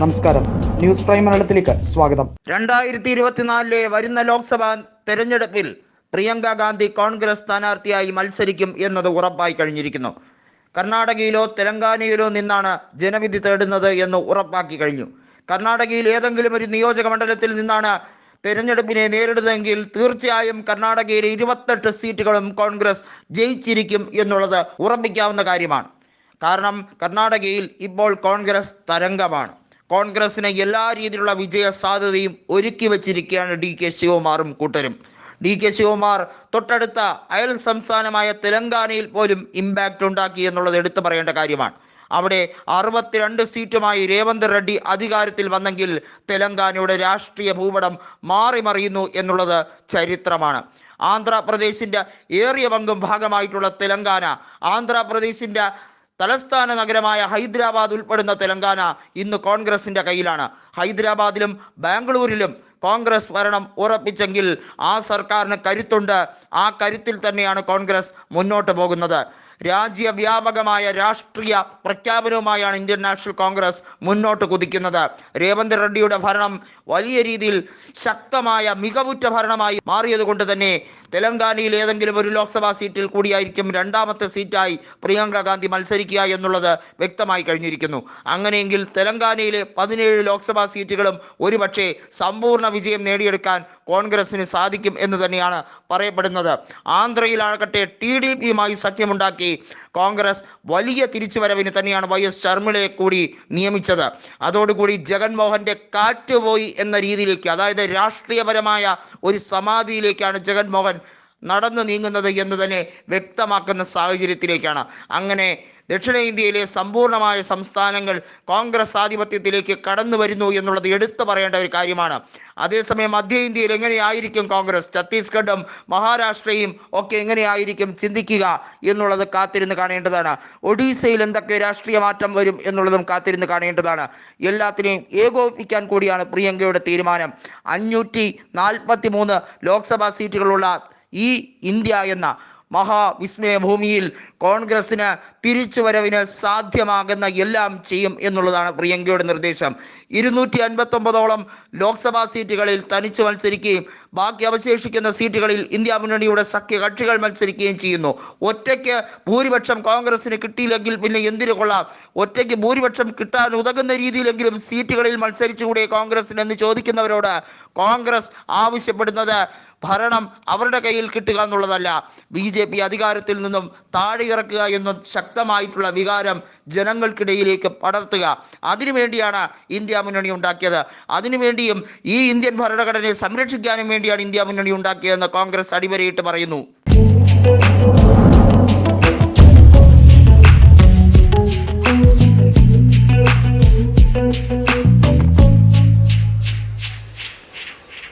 നമസ്കാരം. News prime മലയാളത്തിലേക്ക് സ്വാഗതം. രണ്ടായിരത്തി ഇരുപത്തിനാലിലെ വരുന്ന ലോക്സഭാ തെരഞ്ഞെടുപ്പിൽ പ്രിയങ്ക ഗാന്ധി കോൺഗ്രസ് സ്ഥാനാർത്ഥിയായി മത്സരിക്കും എന്നത് ഉറപ്പായി കഴിഞ്ഞിരിക്കുന്നു. കർണാടകയിലോ തെലങ്കാനയിലോ നിന്നാണ് ജനവിധി തേടുന്നത് എന്ന് ഉറപ്പാക്കി കഴിഞ്ഞു. കർണാടകയിൽ ഏതെങ്കിലും ഒരു നിയോജക മണ്ഡലത്തിൽ നിന്നാണ് തെരഞ്ഞെടുപ്പിനെ നേരിടുന്നതെങ്കിൽ തീർച്ചയായും കർണാടകയിലെ ഇരുപത്തെട്ട് സീറ്റുകളും കോൺഗ്രസ് ജയിച്ചിരിക്കും എന്നുള്ളത് ഉറപ്പിക്കാവുന്ന കാര്യമാണ്. കാരണം കർണാടകയിൽ ഇപ്പോൾ കോൺഗ്രസ് തരംഗമാണ്. കോൺഗ്രസിന് എല്ലാ രീതിയിലുള്ള വിജയ സാധ്യതയും ഒരുക്കി വച്ചിരിക്കുകയാണ് ഡി കെ ശിവകുമാറും കൂട്ടരും. ഡി കെ ശിവകുമാർ തൊട്ടടുത്ത അയൽ സംസ്ഥാനമായ തെലങ്കാനയിൽ പോലും ഇമ്പാക്റ്റ് ഉണ്ടാക്കി എന്നുള്ളത് എടുത്തു പറയേണ്ട കാര്യമാണ്. അവിടെ അറുപത്തിരണ്ട് സീറ്റുമായി രേവന്ത് റെഡ്ഡി അധികാരത്തിൽ വന്നെങ്കിൽ തെലങ്കാനയുടെ രാഷ്ട്രീയ ഭൂപടം മാറിമറിയുന്നു എന്നുള്ളത് ചരിത്രമാണ്. ആന്ധ്രാപ്രദേശിന്റെ ഏറിയ പങ്കും ഭാഗമായിട്ടുള്ള തെലങ്കാന ആന്ധ്രാപ്രദേശിന്റെ തലസ്ഥാന നഗരമായ ഹൈദരാബാദ് ഉൾപ്പെടുന്ന തെലങ്കാന ഇന്ന് കോൺഗ്രസിന്റെ കയ്യിലാണ്. ഹൈദരാബാദിലും ബാംഗ്ലൂരിലും കോൺഗ്രസ് ഭരണം ഉറപ്പിച്ചെങ്കിൽ ആ സർക്കാരിന് കരുത്തുണ്ട്. ആ കരുത്തിൽ തന്നെയാണ് കോൺഗ്രസ് മുന്നോട്ട് പോകുന്നത്. രാജ്യവ്യാപകമായ രാഷ്ട്രീയ പ്രഖ്യാപനവുമായാണ് ഇന്ത്യൻ നാഷണൽ കോൺഗ്രസ് മുന്നോട്ട് കുതിക്കുന്നത്. രേവന്ത് റെഡ്ഡിയുടെ ഭരണം വലിയ രീതിയിൽ ശക്തമായ മികവുറ്റ ഭരണമായി മാറിയത് കൊണ്ട് തന്നെ തെലങ്കാനയിൽ ഏതെങ്കിലും ഒരു ലോക്സഭാ സീറ്റിൽ കൂടിയായിരിക്കും രണ്ടാമത്തെ സീറ്റായി പ്രിയങ്ക ഗാന്ധി മത്സരിക്കുക എന്നുള്ളത് വ്യക്തമായി കഴിഞ്ഞിരിക്കുന്നു. അങ്ങനെയെങ്കിൽ തെലങ്കാനയിലെ പതിനേഴ് ലോക്സഭാ സീറ്റുകളും ഒരുപക്ഷെ സമ്പൂർണ വിജയം നേടിയെടുക്കാൻ കോൺഗ്രസിന് സാധിക്കും എന്ന് തന്നെയാണ് പറയപ്പെടുന്നത്. ആന്ധ്രയിലാകട്ടെ ടി ഡി പിയുമായി സഖ്യമുണ്ടാക്കി കോൺഗ്രസ് വലിയ തിരിച്ചുവരവിന് തന്നെയാണ് വൈ എസ് ശർമ്മിളയെ കൂടി നിയമിച്ചത്. അതോടുകൂടി ജഗൻമോഹന്റെ കാറ്റുപോയി എന്ന രീതിയിലേക്ക് അതായത് രാഷ്ട്രീയപരമായ ഒരു സമാധിയിലേക്കാണ് ജഗൻമോഹൻ നടന്നു നീങ്ങുന്നത് എന്ന് തന്നെ വ്യക്തമാക്കുന്ന സാഹചര്യത്തിലേക്കാണ്. അങ്ങനെ ദക്ഷിണേന്ത്യയിലെ സമ്പൂർണമായ സംസ്ഥാനങ്ങൾ കോൺഗ്രസ് ആധിപത്യത്തിലേക്ക് കടന്നു വരുന്നു എന്നുള്ളത് എടുത്തു പറയേണ്ട ഒരു കാര്യമാണ്. അതേസമയം മധ്യ ഇന്ത്യയിൽ എങ്ങനെയായിരിക്കും കോൺഗ്രസ്? ഛത്തീസ്ഗഡും മഹാരാഷ്ട്രയും ഒക്കെ എങ്ങനെയായിരിക്കും ചിന്തിക്കുക എന്നുള്ളത് കാത്തിരുന്ന് കാണേണ്ടതാണ്. ഒഡീസയിൽ എന്തൊക്കെ രാഷ്ട്രീയ മാറ്റം വരും എന്നുള്ളതും കാത്തിരുന്ന് കാണേണ്ടതാണ്. എല്ലാത്തിനെയും ഏകോപിപ്പിക്കാൻ കൂടിയാണ് പ്രിയങ്കയുടെ തീരുമാനം. അഞ്ഞൂറ്റി നാൽപ്പത്തി മൂന്ന് ലോക്സഭാ സീറ്റുകളുള്ള ഈ ഇന്ത്യ എന്ന മഹാവിസ്മയ ഭൂമിയിൽ കോൺഗ്രസിന് തിരിച്ചുവരവിന് സാധ്യമാകുന്ന എല്ലാം ചെയ്യും എന്നുള്ളതാണ് പ്രിയങ്കയുടെ നിർദ്ദേശം. ഇരുന്നൂറ്റി അൻപത്തൊമ്പതോളം ലോക്സഭാ സീറ്റുകളിൽ തനിച്ച് മത്സരിക്കുകയും ബാക്കി അവശേഷിക്കുന്ന സീറ്റുകളിൽ ഇന്ത്യ മുന്നണിയുടെ സഖ്യ കക്ഷികൾ മത്സരിക്കുകയും ചെയ്യുന്നു. ഒറ്റയ്ക്ക് ഭൂരിപക്ഷം കോൺഗ്രസിന് കിട്ടിയില്ലെങ്കിൽ പിന്നെ എന്തിനു കൊള്ളാം? ഒറ്റയ്ക്ക് ഭൂരിപക്ഷം കിട്ടാൻ ഉതകുന്ന രീതിയിലെങ്കിലും സീറ്റുകളിൽ മത്സരിച്ചുകൂടെ കോൺഗ്രസിന് എന്ന് ചോദിക്കുന്നവരോട് കോൺഗ്രസ് ആവശ്യപ്പെടുന്നത് ഭരണം അവരുടെ കയ്യിൽ കിട്ടുക എന്നുള്ളതല്ല. ബി ജെ പി അധികാരത്തിൽ നിന്നും താഴെയിറക്കുക എന്ന ശക്തമായിട്ടുള്ള വികാരം ജനങ്ങൾക്കിടയിലേക്ക് പടർത്തുക. അതിനുവേണ്ടിയാണ് ഇന്ത്യ മുന്നണി ഉണ്ടാക്കിയത്. അതിനുവേണ്ടിയും ഈ ഇന്ത്യൻ ഭരണഘടനയെ സംരക്ഷിക്കാനും വേണ്ടിയാണ് ഇന്ത്യ മുന്നണി ഉണ്ടാക്കിയതെന്ന് കോൺഗ്രസ് അടിവരയിട്ട് പറയുന്നു.